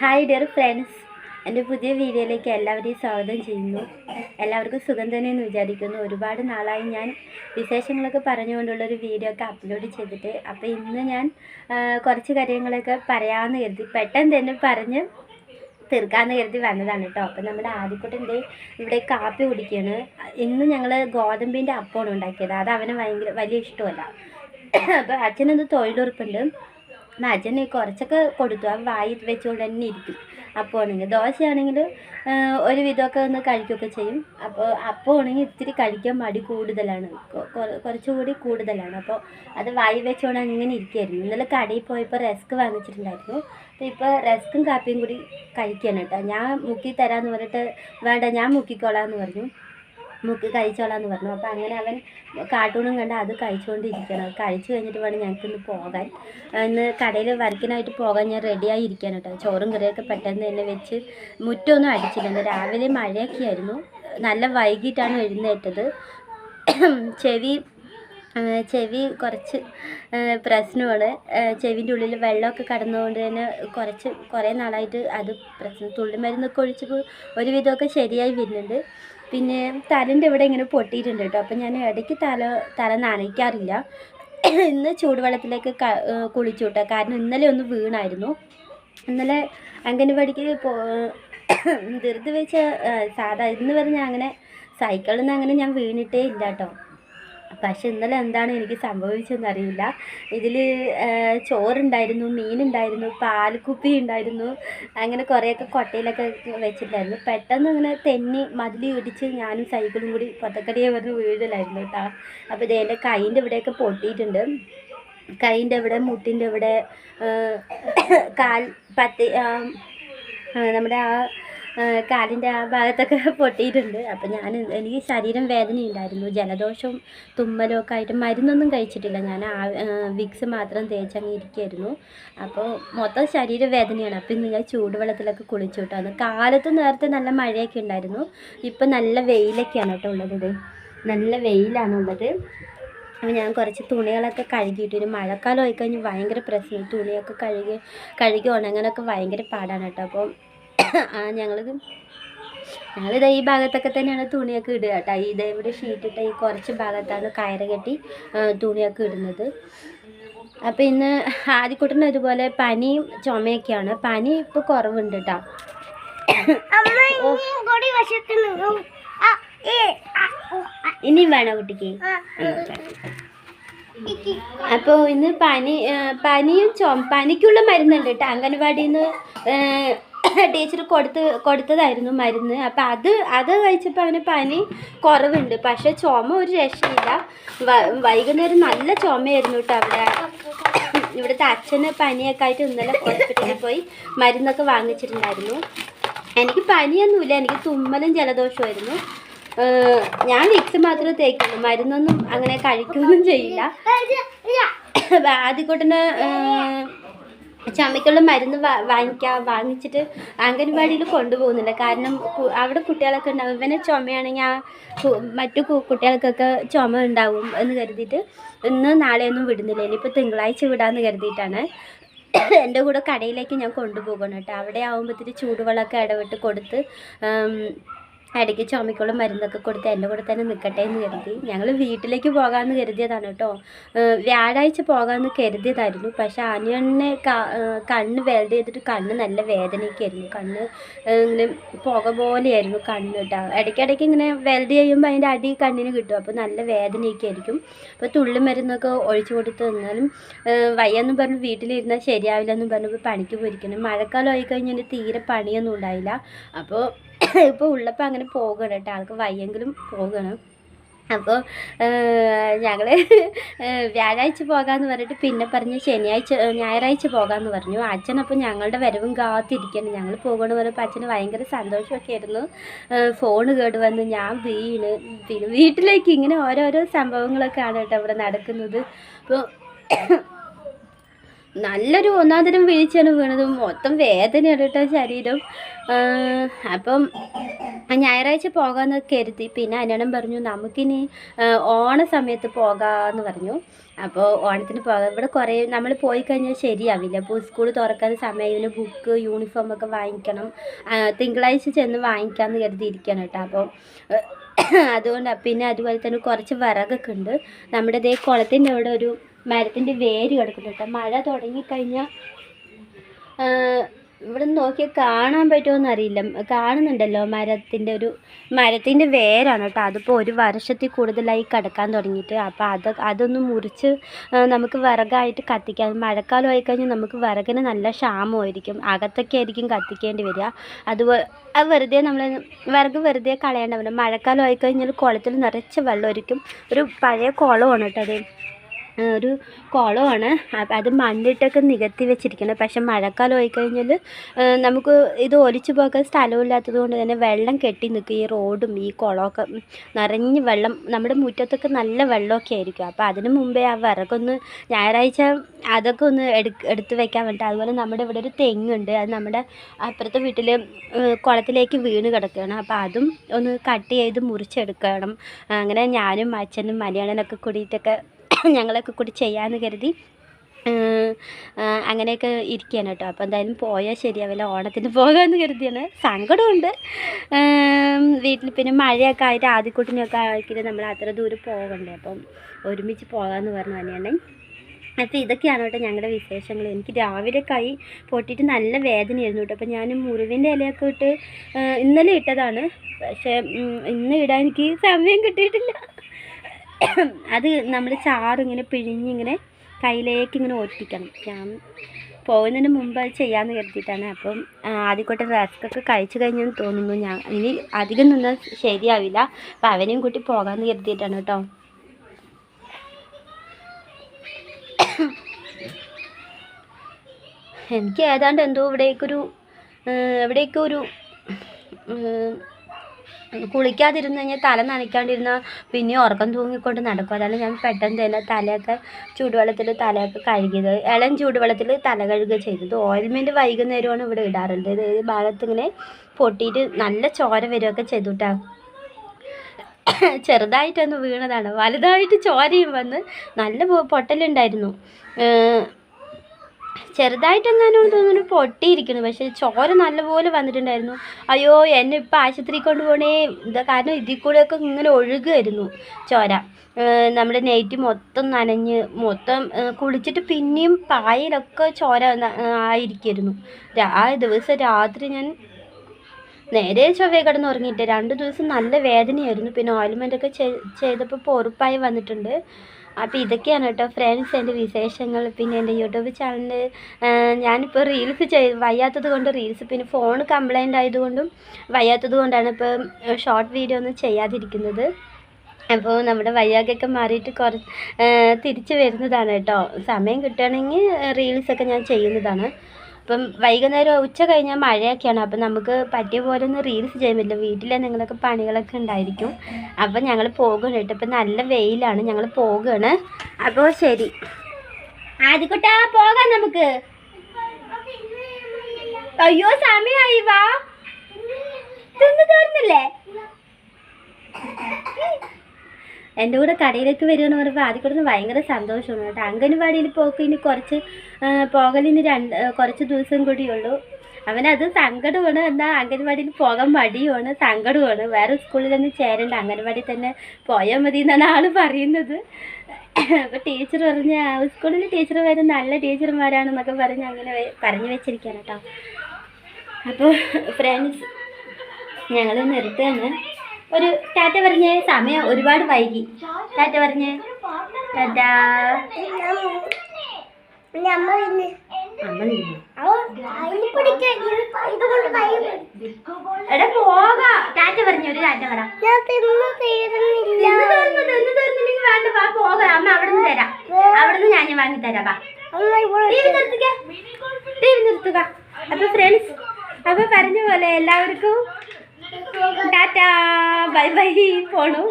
Hi dear friends എന്റെ പുതിയ വീഡിയോയിലേക്ക് എല്ലാവരെയും സ്വാഗതം ചെയ്യുന്നു. എല്ലാവർക്കും സുഖം തന്നെയെന്ന് വിചാരിക്കുന്നു. ഒരുപാട് നാളായി ഞാൻ വിശേഷങ്ങളൊക്കെ പറഞ്ഞുകൊണ്ടുള്ളൊരു വീഡിയോ ഒക്കെ അപ്ലോഡ് ചെയ്തിട്ട് അപ്പോൾ ഇന്ന് ഞാൻ കുറച്ച് കാര്യങ്ങളൊക്കെ പറയാമെന്ന് കരുതി പെട്ടെന്ന് തന്നെ പറഞ്ഞ് തീർക്കാമെന്ന് കരുതി വന്നതാണ് കേട്ടോ. അപ്പം നമ്മുടെ ആദ്യക്കുട്ടന്റെ ഇവിടെ കാപ്പി കുടിക്കുകയാണ് ഇന്ന് ഞങ്ങൾ ഗോതമ്പിന്റെ അപ്പമാണ് ഉണ്ടാക്കിയത്. അത് അവന് ഭയങ്കര വലിയ ഇഷ്ടമല്ല. അപ്പോൾ അച്ഛനൊന്ന് തൊഴിലുറപ്പുണ്ട്. അച്ഛന് കുറച്ചൊക്കെ കൊടുത്തു ആ വായി വെച്ചുകൊണ്ട് തന്നെ ഇരിക്കും. അപ്പോൾ ആണെങ്കിൽ ദോശയാണെങ്കിൽ ഒരു വിധമൊക്കെ ഒന്ന് കഴിക്കുകയൊക്കെ ചെയ്യും. അപ്പോൾ അപ്പോൾ ആണെങ്കിൽ ഇത്തിരി കഴിക്കാൻ മടി കൂടുതലാണ്. കുറച്ചുകൂടി കൂടുതലാണ്. അപ്പോൾ അത് വായി വെച്ചുകൊണ്ട് അങ്ങനെ ഇരിക്കുകയായിരുന്നു ഇന്നലെ കടയിൽ പോയപ്പോൾ റെസ്ക് വാങ്ങിച്ചിട്ടുണ്ടായിരുന്നു. അപ്പോൾ ഇപ്പോൾ റസ്ക്കും കാപ്പിയും കൂടി കഴിക്കുകയാണ് കേട്ടോ. ഞാൻ മുക്കി തരാമെന്ന് പറഞ്ഞിട്ട് വേണ്ട ഞാൻ മുക്കിക്കോളാം എന്ന് പറഞ്ഞു. മുക്കി കഴിച്ചോളാന്ന് പറഞ്ഞു. അപ്പോൾ അങ്ങനെ അവൻ കാർട്ടൂണും കണ്ട് അത് കഴിച്ചുകൊണ്ടിരിക്കണം അത് കഴിച്ചു കഴിഞ്ഞിട്ട് വേണം ഞങ്ങൾക്കിന്ന് പോകാൻ. ഇന്ന് കടയിൽ വർക്കിനായിട്ട് പോകാൻ ഞാൻ റെഡിയായി ഇരിക്കാൻ കേട്ടോ. ചോറും കറിയൊക്കെ പെട്ടെന്ന് തന്നെ വെച്ച് മുറ്റമൊന്നും അടിച്ചില്ല. രാവിലെ മഴയൊക്കെ ആയിരുന്നു. നല്ല വൈകിട്ടാണ് എഴുന്നേറ്റത്. ചെവി ചെവി കുറച്ച് പ്രശ്നമാണ്. ചെവിന്റെ ഉള്ളിൽ വെള്ളമൊക്കെ കടന്നുകൊണ്ട് തന്നെ കുറച്ച് കുറേ നാളായിട്ട് അത് പ്രശ്നം. തുള്ളിമരുന്നൊക്കെ ഒഴിച്ചപ്പോൾ ഒരുവിധമൊക്കെ ശരിയായി വരുന്നുണ്ട്. പിന്നെ തലന്റെ ഇവിടെ ഇങ്ങനെ പൊട്ടിയിട്ടുണ്ട് കേട്ടോ. അപ്പം ഞാൻ ഇടയ്ക്ക് തല തല നനയ്ക്കാറില്ല. ഇന്ന് ചൂടുവെള്ളത്തിലേക്ക് കുളിച്ചു കേട്ടോ. കാരണം ഇന്നലെ ഒന്ന് വീണായിരുന്നു. ഇന്നലെ അംഗനവാടിക്ക് പോ ധൃതി വെച്ച സാധാ ഇന്ന് വരെ ഞാൻ അങ്ങനെ സൈക്കിളിൽ നിന്ന് അങ്ങനെ ഞാൻ വീണിട്ടേ ഇല്ല കേട്ടോ. പക്ഷെ ഇന്നലെ എന്താണ് എനിക്ക് സംഭവിച്ചതെന്ന് അറിയില്ല. ഇതിൽ ചോറുണ്ടായിരുന്നു മീനുണ്ടായിരുന്നു പാൽക്കുപ്പി ഉണ്ടായിരുന്നു അങ്ങനെ കുറേയൊക്കെ കൊട്ടയിലൊക്കെ വെച്ചിട്ടുണ്ടായിരുന്നു. പെട്ടെന്ന് ഇങ്ങനെ തെന്നി മതിൽ ഇടിച്ച് ഞാനും സൈക്കിളും കൂടി പൊത്തക്കടിയെ വന്ന് വീഴലായിരുന്നു കേട്ടോ. അപ്പോൾ ഇത് എന്റെ കൈന്റെ ഇവിടെയൊക്കെ പൊട്ടിയിട്ടുണ്ട്. കൈന്റെ ഇവിടെ മുട്ടിന്റെ ഇവിടെ കാൽ പത്തി നമ്മുടെ ആ, കാലിന്റെ ആ ഭാഗത്തൊക്കെ പൊട്ടിയിട്ടുണ്ട്. അപ്പോൾ ഞാൻ എനിക്ക് ശരീരം വേദനയുണ്ടായിരുന്നു ജലദോഷവും തുമ്മലും ഒക്കെ ആയിട്ട് മരുന്നൊന്നും കഴിച്ചിട്ടില്ല. ഞാൻ ആ വിക്സ് മാത്രം തേച്ചങ്ങ് ഇരിക്കുമായിരുന്നു അപ്പോൾ മൊത്തം ശരീരവേദനയാണ് അപ്പം ഇന്ന് ഞാൻ ചൂടുവെള്ളത്തിലൊക്കെ കുളിച്ചു കേട്ടോ. കാലത്ത് നേരത്തെ നല്ല മഴയൊക്കെ ഉണ്ടായിരുന്നു. ഇപ്പം നല്ല വെയിലൊക്കെയാണ് കേട്ടോ ഉള്ളത് നല്ല വെയിലാണുള്ളത് അപ്പോൾ ഞാൻ കുറച്ച് തുണികളൊക്കെ കഴുകിയിട്ട് ഒരു മഴക്കാലം ആയിക്കഴിഞ്ഞ് ഭയങ്കര പ്രശ്നം. തുണിയൊക്കെ കഴുകി കഴുകി ഉണങ്ങാനൊക്കെ ഭയങ്കര പാടാണ് കേട്ടോ. അപ്പോൾ ആ ഞങ്ങളിത് ഞങ്ങളിത് ഈ ഭാഗത്തൊക്കെ തന്നെയാണ് തുണിയൊക്കെ ഇടുക കേട്ടോ. ഇതേ ഇവിടെ ഷീറ്റിട്ട ഈ കുറച്ച് ഭാഗത്താണ് കയറ് കെട്ടി തുണിയൊക്കെ ഇടുന്നത്. അപ്പോൾ ഇന്ന് ആദ്യക്കൂട്ടിന് ഇതുപോലെ പനിയും ചുമയൊക്കെയാണ്. പനി ഇപ്പോൾ കുറവുണ്ട് കേട്ടോ. ഇനി വേണോ കുട്ടിക്ക്? അപ്പോൾ ഇന്ന് പനി പനിയും ചുമ പനിക്കുള്ള മരുന്നുണ്ട് കേട്ടോ. അംഗൻവാടിയിൽ നിന്ന് ടീച്ചർ കൊടുത്ത് കൊടുത്തതായിരുന്നു മരുന്ന്. അപ്പം അത് അത് കഴിച്ചപ്പോൾ അവന് പനി കുറവുണ്ട്. പക്ഷേ ചുമ ഒരു രക്ഷയില്ല. വൈകുന്നേരം നല്ല ചുമയായിരുന്നു കേട്ടോ അവിടെ. ഇവിടുത്തെ അച്ഛന് പനിയൊക്കെ ആയിട്ട് ഇന്നലെ ഹോസ്പിറ്റലിൽ പോയി മരുന്നൊക്കെ വാങ്ങിച്ചിട്ടുണ്ടായിരുന്നു. എനിക്ക് പനിയൊന്നുമില്ല. എനിക്ക് തുമ്മലും ജലദോഷമായിരുന്നു. ഞാൻ വിക്സ് മാത്രമേ തേക്കുള്ളൂ. മരുന്നൊന്നും അങ്ങനെ കഴിക്കുകയൊന്നും ചെയ്യില്ല. ആദ്യക്കൂട്ടിന് ചുമയ്ക്കുള്ള മരുന്ന് വാ വാങ്ങിക്കാൻ വാങ്ങിച്ചിട്ട് അംഗൻവാടിയിൽ കൊണ്ടുപോകുന്നില്ല. കാരണം അവിടെ കുട്ടികളൊക്കെ ഉണ്ടാവും. ഇവനെ ചുമയാണെങ്കിൽ ആ മറ്റു കുട്ടികൾക്കൊക്കെ ചുമ ഉണ്ടാവും എന്ന് കരുതിയിട്ട് ഇന്ന് നാളെയൊന്നും വിടുന്നില്ല. ഇനിയിപ്പോൾ തിങ്കളാഴ്ച വിടാമെന്ന് കരുതിയിട്ടാണ്. എന്റെ കൂടെ കടയിലേക്ക് ഞാൻ കൊണ്ടുപോകണം കേട്ടോ. അവിടെ ആകുമ്പോഴത്തേക്ക് ചൂടുവെള്ളമൊക്കെ ഇടവിട്ട് കൊടുത്ത് ഇടയ്ക്ക് ചുമക്കുള്ള മരുന്നൊക്കെ കൊടുത്ത് എന്റെ കൂടെ തന്നെ നിൽക്കട്ടെ എന്ന് കരുതി. ഞങ്ങൾ വീട്ടിലേക്ക് പോകാമെന്ന് കരുതിയതാണ് കേട്ടോ. വ്യാഴാഴ്ച പോകാമെന്ന് കരുതിയതായിരുന്നു. പക്ഷെ അനിയണ്ണെ കണ്ണ് വെൽഡ് ചെയ്തിട്ട് കണ്ണ് നല്ല വേദനയൊക്കെയായിരുന്നു. കണ്ണ് ഇങ്ങനെ പുക പോലെയായിരുന്നു കണ്ണ് കേട്ടോ. ഇടയ്ക്കിടയ്ക്ക് ഇങ്ങനെ വെൽഡ് ചെയ്യുമ്പോൾ അതിന്റെ അടി കണ്ണിന് കിട്ടും. അപ്പോൾ നല്ല വേദനയൊക്കെ ആയിരിക്കും. അപ്പോൾ തുള്ളി മരുന്നൊക്കെ ഒഴിച്ചു കൊടുത്ത് തന്നാലും വയ്യെന്നും പറഞ്ഞ് വീട്ടിലിരുന്നാൽ ശരിയാവില്ല എന്നും പറഞ്ഞപ്പോൾ പണിക്ക് പോയിരിക്കണം മഴക്കാലം ആയി കഴിഞ്ഞാൽ തീരെ പണിയൊന്നും ഉണ്ടായില്ല. അപ്പോൾ ഇപ്പോൾ ഉള്ളപ്പോൾ അങ്ങനെ പോകണം കേട്ടോ. ആൾക്ക് വയ്യെങ്കിലും പോകണം. അപ്പോൾ ഞങ്ങൾ വ്യാഴാഴ്ച പോകാമെന്ന് പറഞ്ഞിട്ട് പിന്നെ പറഞ്ഞ് ശനിയാഴ്ച ഞായറാഴ്ച പോകാമെന്ന് പറഞ്ഞു. അച്ഛനപ്പോൾ ഞങ്ങളുടെ വരവും കാത്തിരിക്കണം. ഞങ്ങൾ പോകണമെന്ന് പറഞ്ഞപ്പോൾ അച്ഛന് ഭയങ്കര സന്തോഷമൊക്കെ ആയിരുന്നു. ഫോൺ കേട് വന്ന് ഞാൻ വീണ്. പിന്നെ വീട്ടിലേക്ക് ഇങ്ങനെ ഓരോരോ സംഭവങ്ങളൊക്കെയാണ് കേട്ടോ ഇവിടെ നടക്കുന്നത്. അപ്പോൾ നല്ലൊരു ഒന്നാന്തരം വീഴ്ചയാണ് വീണത്. മൊത്തം വേദനയാണ് കേട്ടോ ശരീരം. അപ്പം ഞായറാഴ്ച പോകാമെന്ന് കരുതി. പിന്നെ അനിയണം പറഞ്ഞു നമുക്കിനി ഓണ സമയത്ത് പോകാമെന്ന് പറഞ്ഞു. അപ്പോൾ ഓണത്തിന് പോകാം. ഇവിടെ കുറേ നമ്മൾ പോയി കഴിഞ്ഞാൽ ശരിയാവില്ല. അപ്പോൾ സ്കൂൾ തുറക്കാൻ സമയം ഇതിന് ബുക്ക് യൂണിഫോം ഒക്കെ വാങ്ങിക്കണം. തിങ്കളാഴ്ച ചെന്ന് വാങ്ങിക്കാമെന്ന് കരുതിയിരിക്കുകയാണ് കേട്ടോ. അപ്പോൾ അതുകൊണ്ട് പിന്നെ അതുപോലെ തന്നെ കുറച്ച് വിറകൊക്കെ ഉണ്ട്. നമ്മുടെ ഇതേ കുളത്തിന്റെ അവിടെ ഒരു മരത്തിന്റെ വേര് കിടക്കുന്നു കേട്ടോ. മഴ തുടങ്ങിക്കഴിഞ്ഞാൽ ഇവിടെ നിന്ന് നോക്കിയാൽ കാണാൻ പറ്റുമോയെന്ന് അറിയില്ല. കാണുന്നുണ്ടല്ലോ മരത്തിന്റെ ഒരു മരത്തിന്റെ വേരാണ് കേട്ടോ. അതിപ്പോൾ ഒരു വർഷത്തിൽ കൂടുതലായി കിടക്കാൻ തുടങ്ങിയിട്ട്. അപ്പോൾ അത് അതൊന്ന് മുറിച്ച് നമുക്ക് വിറകായിട്ട് കത്തിക്കാം. മഴക്കാലം ആയിക്കഴിഞ്ഞാൽ നമുക്ക് വിറകിന് നല്ല ക്ഷാമമായിരിക്കും. അകത്തൊക്കെ ആയിരിക്കും കത്തിക്കേണ്ടി വരിക. അതുപോലെ അത് വെറുതെ നമ്മൾ വിറക് വെറുതെ കളയേണ്ട വരും മഴക്കാലം ആയിക്കഴിഞ്ഞാൽ കുളത്തിൽ നിറച്ച് വെള്ളമായിരിക്കും ഒരു പഴയ കുളമാണ് കേട്ടോ അത്. ഒരു കുളമാണ്. അത് മണ്ണിട്ടൊക്കെ നികത്തി വെച്ചിരിക്കണം പക്ഷെ മഴക്കാലം ആയിക്കഴിഞ്ഞാൽ നമുക്ക് ഇത് ഒലിച്ചു പോകാൻ സ്ഥലമില്ലാത്തത് കൊണ്ട് തന്നെ വെള്ളം കെട്ടി നിൽക്കും. ഈ റോഡും ഈ കുളമൊക്കെ നിറഞ്ഞ് വെള്ളം നമ്മുടെ മുറ്റത്തൊക്കെ നല്ല വെള്ളമൊക്കെ ആയിരിക്കും. അപ്പോൾ അതിന് മുമ്പേ ആ വിറകൊന്ന് ഞായറാഴ്ച അതൊക്കെ ഒന്ന് എടുത്ത് വെക്കാൻ വേണ്ടിയിട്ട് അതുപോലെ നമ്മുടെ ഇവിടെ ഒരു തെങ്ങുണ്ട്. അത് നമ്മുടെ അപ്പുറത്തെ വീട്ടിൽ കുളത്തിലേക്ക് വീണ് കിടക്കുകയാണ്. അപ്പോൾ അതും ഒന്ന് കട്ട് ചെയ്ത് മുറിച്ചെടുക്കണം. അങ്ങനെ ഞാനും അച്ഛനും മലയാളനൊക്കെ കൂടിയിട്ടൊക്കെ ഞങ്ങളൊക്കെ കൂടി ചെയ്യാമെന്ന് കരുതി. അങ്ങനെയൊക്കെ ഇരിക്കുകയാണ് കേട്ടോ. അപ്പോൾ എന്തായാലും പോയാൽ ശരിയാവില്ല ഓണത്തിന് പോകാമെന്ന് കരുതിയാണ്. സങ്കടമുണ്ട് വീട്ടിൽ പിന്നെ മഴയൊക്കെ ആയിട്ട് ആദ്യക്കൂട്ടിനെയൊക്കെ ആക്കിയിട്ട് നമ്മൾ അത്ര ദൂരം പോകണ്ടേ? അപ്പം ഒരുമിച്ച് പോകാമെന്ന് പറഞ്ഞു തന്നെയാണ്. അപ്പോൾ ഇതൊക്കെയാണ് കേട്ടോ ഞങ്ങളുടെ വിശേഷങ്ങൾ എനിക്ക് രാവിലെ കൈ പൊട്ടിയിട്ട് നല്ല വേദനയായിരുന്നു കേട്ടോ. അപ്പോൾ ഞാൻ മുറിവിന്റെ ഇലയൊക്കെ ഇട്ട് ഇന്നലെ ഇട്ടതാണ്. പക്ഷേ ഇന്ന് ഇടാൻ എനിക്ക് സമയം കിട്ടിയിട്ടില്ല. അത് നമ്മൾ ചാറിങ്ങനെ പിഴിഞ്ഞിങ്ങനെ കയ്യിലേക്ക് ഇങ്ങനെ ഒട്ടിക്കണം ഞാൻ പോകുന്നതിന് മുമ്പ് അത് ചെയ്യാമെന്ന് കരുതിയിട്ടാണ്. അപ്പം ആദ്യക്കോട്ടെ റസ്ക്കൊക്കെ കഴിച്ചു കഴിഞ്ഞെന്ന് തോന്നുന്നു. ഞാൻ ഇനി അധികം നിന്നാൽ ശരിയാവില്ല. അപ്പം അവനെയും കൂട്ടി പോകാമെന്ന് കരുതിയിട്ടാണ് കേട്ടോ. എനിക്ക് ഏതാണ്ട് എന്തോ ഇവിടേക്കൊരു എവിടേക്കോ ഒരു ഉം, കുളിക്കാതിരുന്ന് കഴിഞ്ഞാൽ തല നനയ്ക്കാണ്ടിരുന്ന പിന്നെ ഉറക്കം തൂങ്ങിക്കൊണ്ട് നടക്കും. അതാണ് ഞാൻ പെട്ടെന്ന് തന്നെ തലയൊക്കെ ചൂടുവെള്ളത്തിൽ തലയൊക്കെ കഴുകിയത്. ഇളം ചൂടുവെള്ളത്തിൽ തല കഴുകുക ചെയ്തത്. ഓയിൽമെന്റ് വൈകുന്നേരമാണ് ഇവിടെ ഇടാറുണ്ട് ഈ ഭാഗത്ത് ഇങ്ങനെ പൊട്ടിയിട്ട് നല്ല ചോര വരികയൊക്കെ ചെയ്തുട്ടാ. ചെറുതായിട്ടൊന്ന് വീണതാണ്. വലുതായിട്ട് ചോരയും വന്ന് നല്ല പൊട്ടലുണ്ടായിരുന്നു. ഏഹ് അതിനോട് തോന്നുന്നു പൊട്ടിയിരിക്കുന്നു പക്ഷേ ചോര നല്ലപോലെ വന്നിട്ടുണ്ടായിരുന്നു. അയ്യോ എന്നെ ഇപ്പം ആശുപത്രി കൊണ്ടുപോകണേ. ഇതാ കാരണം ഇതിൽ കൂടെയൊക്കെ ഇങ്ങനെ ഒഴുകുമായിരുന്നു ചോര. നമ്മുടെ നെയ്റ്റ് മൊത്തം നനഞ്ഞ് മൊത്തം കുളിച്ചിട്ട് പിന്നെയും പായയിലൊക്കെ ചോര ആയിരിക്കുമായിരുന്നു ആ ദിവസം രാത്രി ഞാൻ നേരെ ചൊവ്വേ കിടന്ന് ഉറങ്ങിയിട്ട് രണ്ട് ദിവസം നല്ല വേദനയായിരുന്നു. പിന്നെ ഓയിൽമെന്റ് ഒക്കെ ചെയ്തപ്പോൾ പൊറുപ്പായി വന്നിട്ടുണ്ട്. അപ്പോൾ ഇതൊക്കെയാണ് കേട്ടോ ഫ്രണ്ട്സ് എന്റെ വിശേഷങ്ങൾ പിന്നെ എന്റെ യൂട്യൂബ് ചാനലിൽ ഞാനിപ്പോൾ റീൽസ് ചെയ് വയ്യാത്തത് കൊണ്ട് റീൽസ് പിന്നെ ഫോൺ കംപ്ലൈന്റ് ആയതുകൊണ്ടും വയ്യാത്തത് കൊണ്ടാണ് ഇപ്പോൾ ഷോർട്ട് വീഡിയോ ഒന്നും ചെയ്യാതിരിക്കുന്നത്. അപ്പോൾ നമ്മുടെ വയ്യാകൊക്കെ മാറിയിട്ട് കുറച്ച് തിരിച്ച് വരുന്നതാണ് കേട്ടോ. സമയം കിട്ടുകയാണെങ്കിൽ റീൽസൊക്കെ ഞാൻ ചെയ്യുന്നതാണ്. അപ്പം വൈകുന്നേരം ഉച്ച കഴിഞ്ഞാൽ മഴയൊക്കെയാണ്. അപ്പം നമുക്ക് പറ്റിയ പോലെ ഒന്നും റീൽസ് ചെയ്യാൻ പറ്റില്ല. വീട്ടിലെ നിങ്ങളൊക്കെ പണികളൊക്കെ ഉണ്ടായിരിക്കും. അപ്പം ഞങ്ങൾ പോകുകയാണ് കേട്ടോ. ഇപ്പം നല്ല വെയിലാണ്. ഞങ്ങൾ പോകുകയാണ് അപ്പോൾ ശരി. ആദ്യക്കുട്ടാ പോകാം നമുക്ക്. അയ്യോ സമയമായി വാ. തിന്നു തീർന്നില്ലേ? എന്റെ കൂടെ കടയിലേക്ക് വരികയെന്ന് പറയുമ്പോൾ ആദ്യം കൂടെ ഭയങ്കര സന്തോഷമാണ് കേട്ടോ. അംഗൻവാടിയിൽ പോക്ക് ഇനി കുറച്ച് പോകലിന് രണ്ട് കുറച്ച് ദിവസം കൂടിയുള്ളൂ. അവനത് സങ്കടമാണ്. എന്നാൽ അംഗൻവാടിയിൽ പോകാൻ മടിയുമാണ് സങ്കടമാണ്. വേറെ സ്കൂളിലൊന്നും ചേരണ്ട അംഗൻവാടി തന്നെ പോയാൽ മതി എന്നാണ് ആൾ പറയുന്നത്. അപ്പോൾ ടീച്ചർ പറഞ്ഞ സ്കൂളിൽ ടീച്ചർ വരെ നല്ല ടീച്ചർമാരാണെന്നൊക്കെ പറഞ്ഞ് അങ്ങനെ പറഞ്ഞു വെച്ചിരിക്കുകയാണ് അപ്പോൾ ഫ്രണ്ട്സ് ഞങ്ങൾ നിർത്തുകയാണ്. ഒരു ടാറ്റ പറഞ്ഞ് സമയം ഒരുപാട് വൈകി. ടാറ്റ പറഞ്ഞ് ടാറ്റാ. എടാ പോകാ. ടാറ്റ പറഞ്ഞു ഒരു ടാറ്റ പറ. വേണ്ട വാ പോകാം. അമ്മ അവിടെ നിന്ന് തരാം. അവിടെ നിന്ന് ഞാൻ വാങ്ങി തരാം വാ. ടി വി നിർത്തുക. ടി വി നിർത്തുക. അപ്പൊ ഫ്രണ്ട്സ് അപ്പൊ പറഞ്ഞ പോലെ എല്ലാവർക്കും टाटा बाय बाय फोड़ो.